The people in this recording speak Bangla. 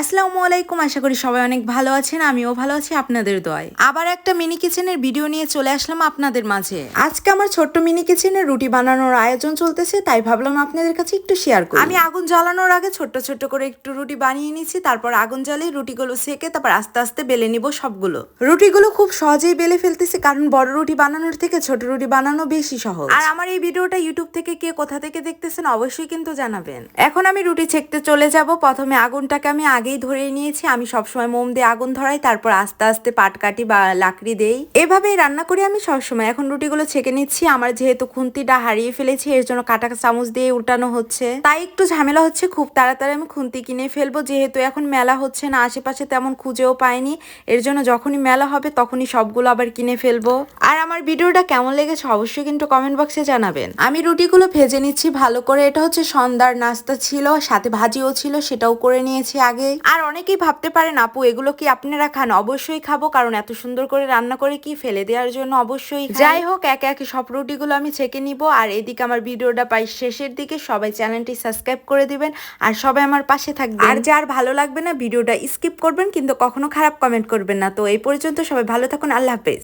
আসসালামু আলাইকুম, আশা করি সবাই অনেক ভালো আছেন, আমিও ভালো আছি, আপনাদের দোয়ায়। আবার একটা মিনি কিচেনের ভিডিও নিয়ে চলে আসলাম আপনাদের মাঝে। আজকে আমার ছোট্ট মিনি কিচেনের রুটি বানানোর আয়োজন চলতেছে, তাই ভাবলাম আপনাদের কাছে একটু শেয়ার করি। আমি আগুন জ্বালানোর আগে ছোট্ট ছোট্ট করে একটু রুটি বানিয়ে নিচ্ছি, তারপর আগুন জ্বালিয়ে রুটিগুলো সেকে তারপর আস্তে আস্তে বেলে নিব সবগুলো। রুটিগুলো খুব সহজেই বেলে ফেলতেছি, কারণ বড় রুটি বানানোর থেকে ছোট রুটি বানানো বেশি সহজ। আর আমার এই ভিডিওটা ইউটিউব থেকে কে কোথা থেকে দেখতেছেন, অবশ্যই কিন্তু জানাবেন। এখন আমি রুটি ছেঁকতে চলে যাব, প্রথমে আগুনটাকে আমি আগেই ধরে নিয়েছি, আমি সবসময় মোম দিয়ে আগুন ধরাই, তারপর আস্তে আস্তে পাট কাটি বা লাকড়ি দেই। এভাবেই রান্না করি আমি সবসময়। এখন রুটিগুলো ছেঁকে নিচ্ছি, আমার যেহেতু খুন্তিটা হারিয়ে ফেলেছি, এর জন্য কাটা চামচ দিয়ে উল্টানো হচ্ছে। তাই একটু ঝামেলা হচ্ছে, খুব তাড়াতাড়ি আমি খুন্তি কিনে ফেলব, যেহেতু এখন মেলা হচ্ছে না, আশেপাশে তেমন খুঁজেও পাইনি। এর জন্য যখনই মেলা হবে, তখনই সবগুলো আবার কিনে ফেলব। আর আমার ভিডিওটা কেমন লেগেছে, অবশ্যই কিন্তু কমেন্ট বক্সে জানাবেন। আমি রুটিগুলো ভেজে নিচ্ছি ভালো করে, এটা হচ্ছে সন্ধ্যার নাস্তা ছিল, সাথে ভাজিও ছিল, সেটাও করে নিয়েছি আগে। আর অনেকেই ভাবতে পারেন আপু এগুলো কি আপনারা খান? অবশ্যই খাব কারণ এত সুন্দর করে রান্না করে কি ফেলে দেওয়ার জন্য অবশ্যই যাই হোক একে একে সব রুটিগুলো আমি ছেঁকে নিব। আর এদিকে আমার ভিডিওটা পাই শেষের দিকে সবাই চ্যানেলটি সাবস্ক্রাইব করে দিবেন। আর সবাই আমার পাশে থাকবেন। আর যার ভালো লাগবে না ভিডিওটা স্কিপ করবেন কিন্তু কখনো খারাপ কমেন্ট করবেন না। তো এই পর্যন্ত সবাই ভালো থাকুন আল্লাহ হাফেজ।